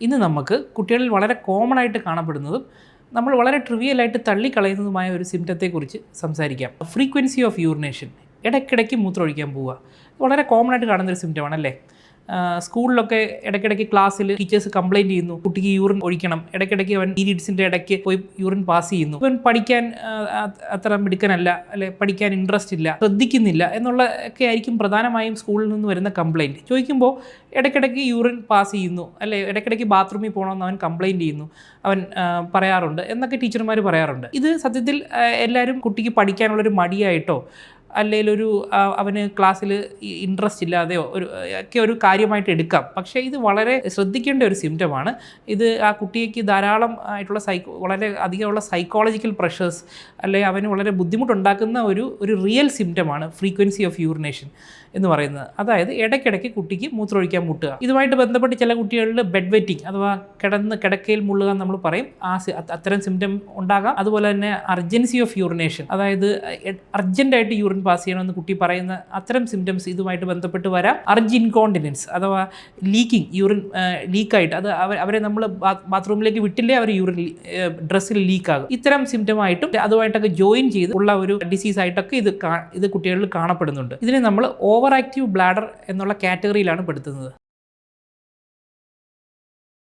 ഇന്ന് നമുക്ക് കുട്ടികളിൽ വളരെ കോമൺ ആയിട്ട് കാണപ്പെടുന്നതും നമ്മൾ വളരെ ട്രിവിയലായിട്ട് തള്ളിക്കളയുന്നതുമായ ഒരു സിംറ്റത്തെക്കുറിച്ച് സംസാരിക്കാം. ഫ്രീക്വൻസി ഓഫ് യൂറിനേഷൻ ഇടയ്ക്കിടയ്ക്ക് മൂത്രമൊഴിക്കാൻ പോവുക. വളരെ കോമൺ ആയിട്ട് കാണുന്നൊരു സിംറ്റമാണ് അല്ലേ സ്കൂളിലൊക്കെ ഇടയ്ക്കിടയ്ക്ക് ക്ലാസ്സിൽ ടീച്ചേഴ്സ് കംപ്ലൈന്റ് ചെയ്യുന്നു. കുട്ടിക്ക് യൂറിൻ ഒഴിക്കണം. ഇടയ്ക്കിടയ്ക്ക് അവൻ പീരീഡ്സിന്റെ ഇടയ്ക്ക് പോയി യൂറിൻ പാസ് ചെയ്യുന്നു. അവൻ പഠിക്കാൻ അത്ര മിടുക്കനല്ല. അല്ലെ പഠിക്കാൻ ഇൻട്രസ്റ്റ് ഇല്ല. ശ്രദ്ധിക്കുന്നില്ല എന്നുള്ള ഒക്കെ ആയിരിക്കും പ്രധാനമായും സ്കൂളിൽ നിന്ന് വരുന്ന കംപ്ലൈന്റ് ചോദിക്കുമ്പോൾ ഇടയ്ക്കിടയ്ക്ക് യൂറിൻ പാസ് ചെയ്യുന്നു. അല്ലെ ഇടയ്ക്കിടയ്ക്ക് ബാത്റൂമിൽ പോകണമെന്ന് അവൻ കംപ്ലൈന്റ് ചെയ്യുന്നു. അവൻ പറയാറുണ്ട്. എന്നൊക്കെ ടീച്ചർമാർ പറയാറുണ്ട്. ഇത് സത്യത്തിൽ എല്ലാവരും കുട്ടിക്ക് പഠിക്കാനുള്ളൊരു മടിയായിട്ടോ അല്ലെങ്കിൽ ഒരു അവന് ക്ലാസ്സിൽ ഇൻട്രസ്റ്റ് ഇല്ലാതെയോ ഒരു ഒക്കെ ഒരു കാര്യമായിട്ട് എടുക്കാം. പക്ഷേ ഇത് വളരെ ശ്രദ്ധിക്കേണ്ട ഒരു സിംറ്റമാണ് ഇത് ആ കുട്ടിക്ക് ധാരാളം ആയിട്ടുള്ള സൈക്കോ വളരെ അധികമുള്ള സൈക്കോളജിക്കൽ പ്രഷേഴ്സ് അല്ലെങ്കിൽ അവന് വളരെ ബുദ്ധിമുട്ടുണ്ടാക്കുന്ന ഒരു ഒരു റിയൽ സിംറ്റമാണ് ഫ്രീക്വൻസി ഓഫ് യൂറിനേഷൻ എന്ന് പറയുന്നത്. അതായത് ഇടയ്ക്കിടയ്ക്ക് കുട്ടിക്ക് മൂത്രമൊഴിക്കാൻ മുട്ടുക. ഇതുമായിട്ട് ബന്ധപ്പെട്ട് ചില കുട്ടികളിൽ ബെഡ് വെറ്റിംഗ് അഥവാ കിടന്ന് കിടക്കയിൽ മുള്ളുക എന്ന് നമ്മൾ പറയും. ആ അത്തരം സിംറ്റം ഉണ്ടാകാം. അതുപോലെ തന്നെ അർജൻസി ഓഫ് യൂറിനേഷൻ അതായത് അർജന്റായിട്ട് യൂറിൻ പാസ് ചെയ്യണമെന്ന് കുട്ടി പറയുന്ന അത്തരം സിംറ്റംസ് ഇതുമായിട്ട് ബന്ധപ്പെട്ട് വരാം. അർജ് ഇൻകോണ്ടിനൻസ് അഥവാ ലീക്കിംഗ് യൂറിൻ ലീക്കായിട്ട് അത് അവരെ നമ്മൾ ബാത്റൂമിലേക്ക് വിട്ടില്ലേ അവർ യൂറിൻ ഡ്രസ്സിൽ ലീക്കാകും ഇത്തരം സിംറ്റമായിട്ടും അതുമായിട്ടൊക്കെ ജോയിൻ ചെയ്ത് ഉള്ള ഒരു ഡിസീസ് ആയിട്ടൊക്കെ ഇത് ഇത് കുട്ടികളിൽ കാണപ്പെടുന്നുണ്ട്. ഇതിനെ നമ്മൾ ഓവർ ആക്റ്റീവ് ബ്ലാഡർ എന്നുള്ള കാറ്റഗറിയിലാണ് പെടുത്തുന്നത്.